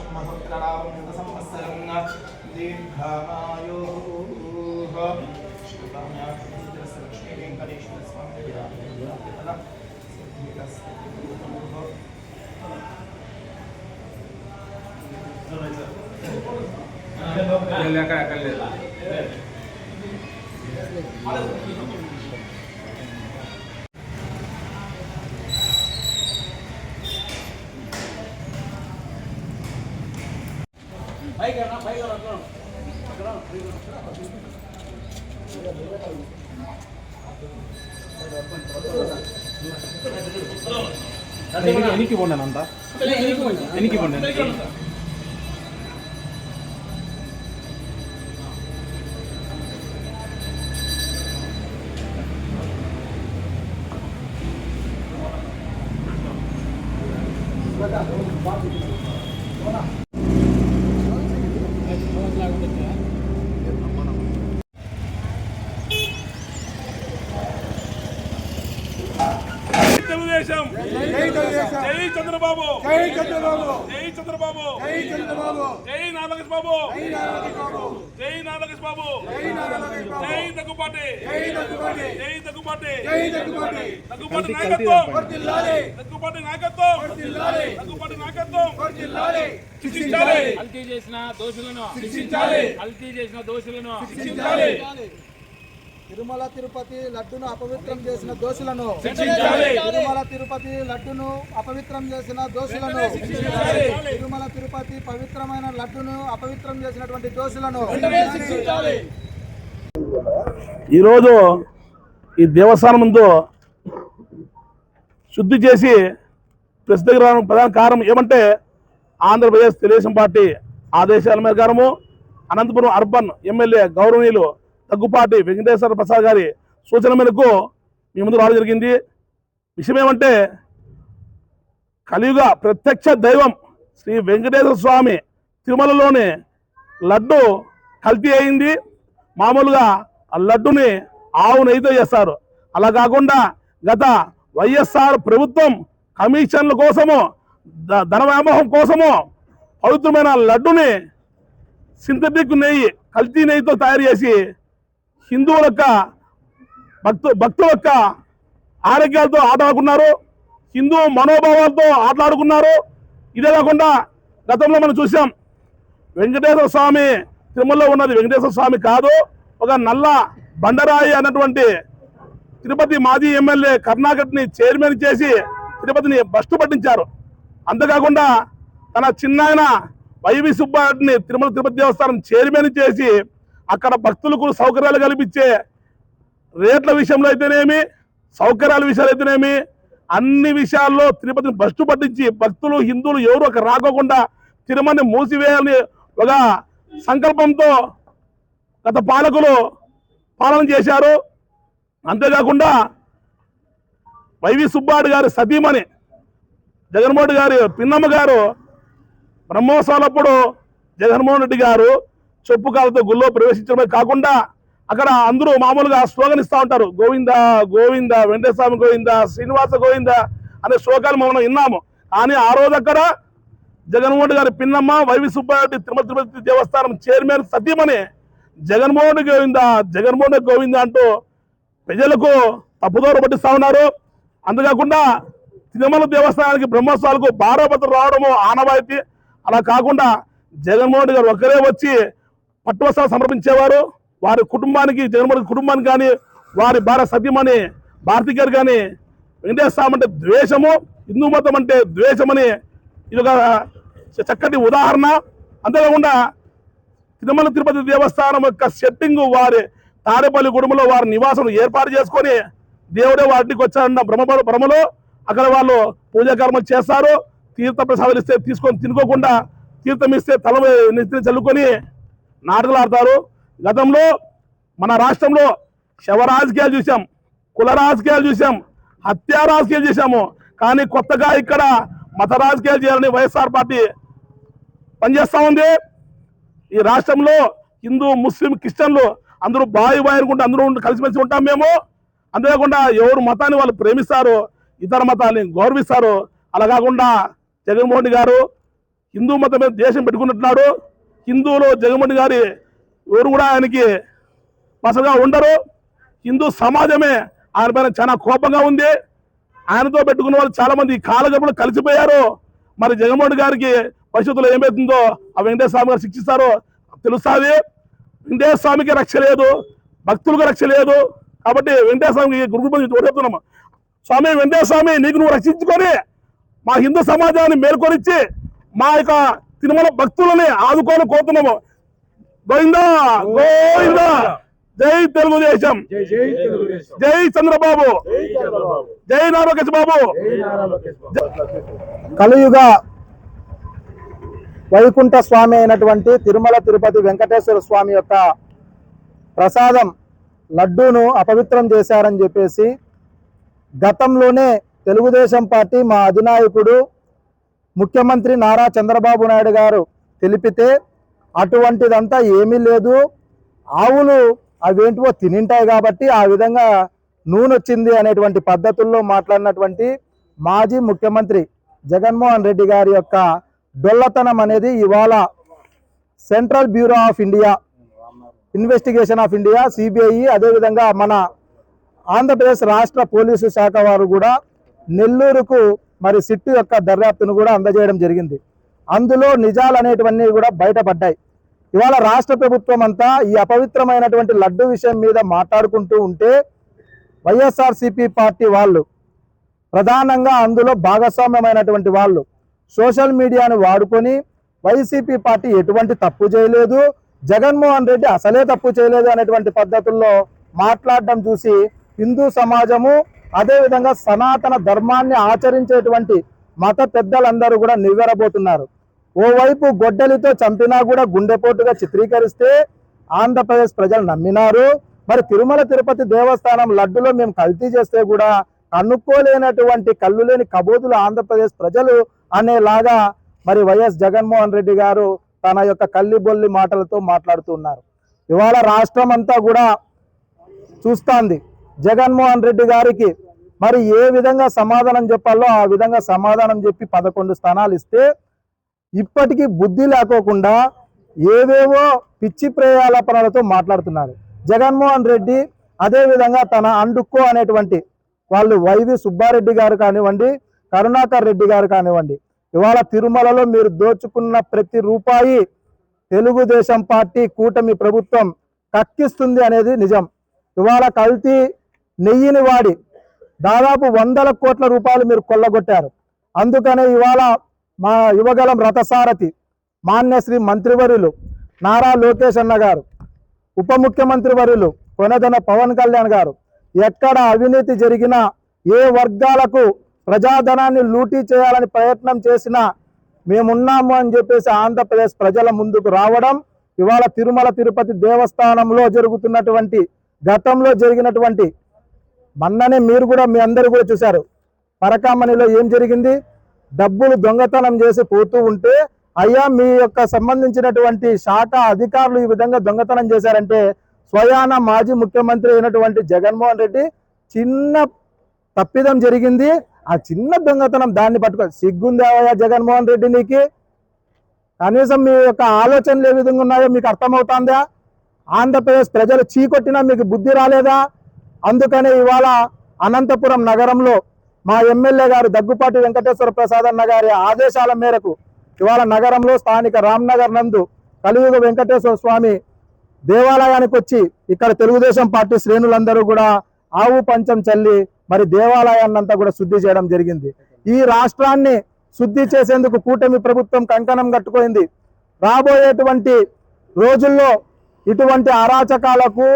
శుభపుత్రలాభం యుగ సంవత్సరం దీర్ఘమాయో లక్ష్మీ వెంకటేశ్వర స్వామి എനിക്ക് പോണ്ട നന്ദ? എനിക്ക് പോണ്ട? తెలుగుదేశం. జై చంద్రబాబు. జై చంద్రబాబు. జై చంద్రబాబు. జై చంద్రబాబు. జై నాగేష్ బాబు జై నారాయణ బాబు జై నాగేష్ బాబు జై నారాయణ బాబు జై దగ్గుపాటి జై దగ్గుబాటి జై దగ్గుపాటి జై దగ్గుబాటి దగ్గుపాటి నాయకత్వం. దగ్గుపాటి నాయకత్వం. దగ్గుపాటి నాయకత్వం. శిక్షించాలి. కల్తీ చేసిన దోషులను. శిక్షించాలి. కల్తీ చేసిన దోషులను. శిక్షించాలి. తిరుమల తిరుపతి లడ్డును అపవిత్రం చేసిన దోషులను శిక్షించాలి. తిరుమల తిరుపతి లడ్డును అపవిత్రం చేసిన దోషులను శిక్షించాలి. తిరుమల తిరుపతి పవిత్రమైన లడ్డును అపవిత్రం చేసినటువంటి దోషులను శిక్షించాలి. ఈరోజు ఈ దేవస్థానం ముందు శుద్ధి చేసి ప్రెస్ దగ్గర రావడానికి ప్రధాన కారణం ఏమంటే ఆంధ్రప్రదేశ్ తెలుగుదేశం పార్టీ ఆదేశాల ప్రకారము అనంతపురం అర్బన్ ఎమ్మెల్యే గౌరవనీయులు దగ్గుపాటి వెంకటేశ్వర ప్రసాద్ గారి సూచన మేరకు మీ ముందు రావడం జరిగింది. విషయం ఏమంటే కలియుగ ప్రత్యక్ష దైవం శ్రీ వెంకటేశ్వర స్వామి తిరుమలలోని లడ్డు కల్తీ అయింది. మామూలుగా ఆ లడ్డుని ఆవు నెయ్యితో చేస్తారు. అలా కాకుండా గత వైఎస్ఆర్ ప్రభుత్వం కమిషన్ల కోసము ధన వ్యామోహం కోసము పవిత్రమైన లడ్డుని సింథటిక్ నెయ్యి కల్తీ నెయ్యితో తయారు చేసి హిందువుల యొక్క భక్తు భక్తుల యొక్క ఆరోగ్యాలతో ఆటలాడుకున్నారు హిందూ మనోభావాలతో ఆటలాడుకున్నారు. ఇదే కాకుండా గతంలో మనం చూసాం వెంకటేశ్వర స్వామి తిరుమలలో ఉన్నది. వెంకటేశ్వర స్వామి కాదు ఒక నల్ల బండరాయి అన్నటువంటి తిరుపతి మాజీ ఎమ్మెల్యే కర్ణాకర్ని చైర్మన్ చేసి తిరుపతిని బస్టు పట్టించారు. అంతేకాకుండా తన చిన్నాయన వైవి సుబ్బారెడ్డిని తిరుమల తిరుపతి దేవస్థానం చైర్మన్ చేసి అక్కడ భక్తులకు సౌకర్యాలు కల్పించే రేట్ల విషయంలో అయితేనేమి సౌకర్యాల విషయాలు అయితేనేమి అన్ని విషయాల్లో తిరుపతిని బస్టు పట్టించి భక్తులు హిందువులు ఎవరు ఒక రాకోకుండా తిరుమలని మూసివేయాలని ఒక సంకల్పంతో గత పాలకులు పాలన చేశారు. అంతేకాకుండా వైవి సుబ్బాడు గారి సతీమణి జగన్మోహన్ గారి పిన్నమ్మ గారు బ్రహ్మోత్సవాలప్పుడు జగన్మోహన్ రెడ్డి గారు చెప్పు కాళ్ళతో గుళ్ళో ప్రవేశించడమే కాకుండా అక్కడ అందరూ మామూలుగా స్లోగన్ ఇస్తూ ఉంటారు. గోవింద గోవింద వెంకటేశ్వర గోవింద శ్రీనివాస గోవింద అనే శ్లోకాలు మనం విన్నాము. కానీ ఆ రోజు అక్కడ జగన్మోహన్ గారి పిన్నమ్మ వైవి సుబ్బారెడ్డి తిరుమల తిరుపతి దేవస్థానం చైర్మన్ సతీమణి జగన్మోహన్ గోవింద జగన్మోహన్ గోవింద అంటూ ప్రజలకు తప్పుదోవ పట్టిస్తూ ఉన్నారు. అంతేకాకుండా తిరుమల దేవస్థానానికి బ్రహ్మోత్సవాలకు భారపత్ర రావడము ఆనవాయితీ. అలా కాకుండా జగన్మోహన్ గారు ఒక్కరే వచ్చి పట్టువస్త్రాలు సమర్పించేవారు వారి కుటుంబానికి జగన్మోహన్ కుటుంబానికి కానీ వారి భార్య సత్యమని భారతి గారు కానీ వెంకటేశ్వర అంటే ద్వేషము హిందూ మతం అంటే ద్వేషమని ఇది ఒక చక్కటి ఉదాహరణ. అంతేకాకుండా తిరుమల తిరుపతి దేవస్థానం యొక్క సెట్టింగ్ వారి తాడేపల్లి గుడుములో వారి నివాసం ఏర్పాటు చేసుకొని దేవుడే వాటికి వచ్చారన్న భ్రమ భ్రమలో అక్కడ వాళ్ళు పూజా కర్మలు చేస్తారు. తీర్థ ప్రసాదాలు ఇస్తే తీసుకొని తినుకోకుండా తీర్థం ఇస్తే తల నెత్తిన చల్లుకొని నాటకాలు ఆడతారు గతంలో మన రాష్ట్రంలో శవ రాజకీయాలు చూసాం కుల రాజకీయాలు చూసాం హత్యా రాజకీయాలు చూసాము కానీ కొత్తగా ఇక్కడ మత రాజకీయాలు చేయాలని వైఎస్ఆర్ పార్టీ పనిచేస్తా ఉంది. ఈ రాష్ట్రంలో హిందూ ముస్లిం క్రిస్టియన్లు అందరూ బావి బాయి అనుకుంటే అందరూ ఉండి కలిసిమెలిసి ఉంటాం మేము. అంతేకాకుండా ఎవరు మతాన్ని వాళ్ళు ప్రేమిస్తారు ఇతర మతాన్ని గౌరవిస్తారు. అలా కాకుండా జగన్మోహన్ గారు హిందూ మతం మీద దేశం పెట్టుకున్నట్టున్నారు హిందువులు జగన్మోహన్ గారి ఎవరు కూడా ఆయనకి మసగా ఉండరు. హిందూ సమాజమే ఆయన పైన చాలా కోపంగా ఉంది. ఆయనతో పెట్టుకున్న వాళ్ళు చాలా మంది కాలగర్భంలో కలిసిపోయారు. మరి జగన్మోహన్ గారికి భవిష్యత్తులో ఏమవుతుందో ఆ వెంకటేశ్వర స్వామి గారు శిక్షిస్తారో తెలుస్తుంది వెంకటేశ్వర స్వామికి రక్ష లేదు భక్తులకు రక్ష లేదు. కాబట్టి వెంకటేశ్వర స్వామికి గురుకుపతి ఓటేస్తున్నాము. స్వామి వెంకటేశ్వర స్వామి నీకు నువ్వు రక్షించుకొని మా హిందూ సమాజాన్ని మేల్కొనిచ్చి మా యొక్క తిరుమల భక్తులని ఆదుకొని కోరుతున్నాము గోవిందా గోవిందా. జై తెలుగుదేశం. జై జై తెలుగుదేశం. జై చంద్రబాబు. జై నాగేశ్ బాబు కలియుగ వైకుంఠ స్వామి అయినటువంటి తిరుమల తిరుపతి వెంకటేశ్వర స్వామి యొక్క ప్రసాదం లడ్డూను అపవిత్రం చేశారని చెప్పేసి గతంలోనే తెలుగుదేశం పార్టీ మా అధినాయకుడు ముఖ్యమంత్రి నారా చంద్రబాబు నాయుడు గారు తెలిపితే అటువంటిదంతా ఏమీ లేదు. ఆవులు అవేంటివో తినింటాయి కాబట్టి ఆ విధంగా నూనె వచ్చింది అనేటువంటి పద్ధతుల్లో మాట్లాడినటువంటి మాజీ ముఖ్యమంత్రి జగన్మోహన్ రెడ్డి గారి యొక్క డొల్లతనం అనేది ఇవాళ central bureau of India investigation of India CBI అదేవిధంగా మన ఆంధ్రప్రదేశ్ రాష్ట్ర పోలీసు శాఖ వారు కూడా నెల్లూరుకు మరి సిట్టు యొక్క దర్యాప్తును కూడా అందజేయడం జరిగింది. అందులో నిజాలు అనేటివన్నీ కూడా బయటపడ్డాయి. ఇవాళ రాష్ట్ర ప్రభుత్వం అంతా ఈ అపవిత్రమైనటువంటి లడ్డు విషయం మీద మాట్లాడుకుంటూ ఉంటే వైఎస్ఆర్సిపి పార్టీ వాళ్ళు ప్రధానంగా అందులో భాగస్వామ్యమైనటువంటి వాళ్ళు సోషల్ మీడియాను వాడుకొని వైసీపీ పార్టీ ఎటువంటి తప్పు చేయలేదు జగన్మోహన్ రెడ్డి అసలే తప్పు చేయలేదు అనేటువంటి పద్ధతుల్లో మాట్లాడడం చూసి హిందూ సమాజము అదేవిధంగా సనాతన ధర్మాన్ని ఆచరించేటువంటి మత పెద్దలందరూ కూడా నివ్వెరబోతున్నారు. ఓవైపు గొడ్డలితో చంపినా కూడా గుండెపోటుగా చిత్రీకరిస్తే ఆంధ్రప్రదేశ్ ప్రజలు నమ్మినారు. మరి తిరుమల తిరుపతి దేవస్థానం లడ్డులో మేము కల్తీ చేస్తే కూడా కనుక్కోలేనటువంటి కళ్ళు లేని కబోతులు ఆంధ్రప్రదేశ్ ప్రజలు అనేలాగా మరి వైఎస్ జగన్మోహన్ రెడ్డి గారు తన యొక్క కల్లిబొల్లి మాటలతో మాట్లాడుతున్నారు ఇవాళ రాష్ట్రం అంతా కూడా చూస్తాంది. జగన్మోహన్ రెడ్డి గారికి మరి ఏ విధంగా సమాధానం చెప్పాలో ఆ విధంగా సమాధానం చెప్పి పదకొండు స్థానాలు ఇస్తే ఇప్పటికీ బుద్ధి లేకోకుండా ఏవేవో పిచ్చి ప్రయాలపనలతో మాట్లాడుతున్నారు. జగన్మోహన్ రెడ్డి అదేవిధంగా తన అండుక్కో అనేటువంటి వాళ్ళు వైవి సుబ్బారెడ్డి గారు కానివ్వండి కరుణాకర్ రెడ్డి గారు కానివ్వండి ఇవాళ తిరుమలలో మీరు దోచుకున్న ప్రతి రూపాయి తెలుగుదేశం పార్టీ కూటమి ప్రభుత్వం కక్కిస్తుంది అనేది నిజం. ఇవాళ కల్తీ నెయ్యిని వాడి దాదాపు వందల కోట్ల రూపాయలు మీరు కొల్లగొట్టారు. అందుకనే ఇవాళ మా యువగలం రథసారథి మాన్యశ్రీ మంత్రివర్యులు నారా లోకేష్ అన్న గారు ఉప ముఖ్యమంత్రి వర్యులు కొనదన పవన్ కళ్యాణ్ గారు ఎక్కడ అవినీతి జరిగినా ఏ వర్గాలకు ప్రజాధనాన్ని లూటీ చేయాలని ప్రయత్నం చేసినా మేమున్నాము అని చెప్పేసి ఆంధ్రప్రదేశ్ ప్రజల ముందుకు రావడం ఇవాళ తిరుమల తిరుపతి దేవస్థానంలో జరుగుతున్నటువంటి గతంలో జరిగినటువంటి మొన్ననే మీరు కూడా మీ అందరూ కూడా చూశారు. పరకామణిలో ఏం జరిగింది? డబ్బులు దొంగతనం చేసి పోతూ ఉంటే అయ్యా మీ యొక్క సంబంధించినటువంటి శాఖ అధికారులు ఈ విధంగా దొంగతనం చేశారంటే స్వయాన మాజీ ముఖ్యమంత్రి అయినటువంటి జగన్మోహన్ రెడ్డి చిన్న తప్పిదం జరిగింది. ఆ చిన్న దొంగతనం దాన్ని పట్టుకో సిగ్గుందేవయ్యా జగన్మోహన్ రెడ్డి నీకు? కనీసం మీ యొక్క ఆలోచనలు ఏ విధంగా ఉన్నాయో మీకు అర్థమవుతుందా? ఆంధ్రప్రదేశ్ ప్రజలు చీకొట్టినా మీకు బుద్ధి రాలేదా? అందుకనే ఇవాళ అనంతపురం నగరంలో మా ఎమ్మెల్యే గారు దగ్గుపాటి వెంకటేశ్వర ప్రసాద్ అన్న గారి ఆదేశాల మేరకు ఇవాళ నగరంలో స్థానిక రామ్నగర్ నందు కలియుగ వెంకటేశ్వర స్వామి దేవాలయానికి వచ్చి ఇక్కడ తెలుగుదేశం పార్టీ శ్రేణులందరూ కూడా ఆవు పంచం చల్లి మరి దేవాలయాన్నంతా కూడా శుద్ధి చేయడం జరిగింది. ఈ రాష్ట్రాన్ని శుద్ధి చేసేందుకు కూటమి ప్రభుత్వం కంకణం కట్టుకోయింది రాబోయేటువంటి రోజుల్లో ఇటువంటి అరాచకాలకు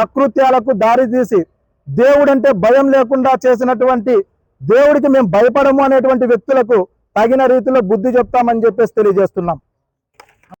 అకృత్యాలకు దారితీసి దేవుడంటే భయం లేకుండా చేసినటువంటి దేవుడికి మేము భయపడము అనేటువంటి వ్యక్తులకు తగిన రీతిలో బుద్ధి చెప్తామని చెప్పేసి తెలియజేస్తున్నాం.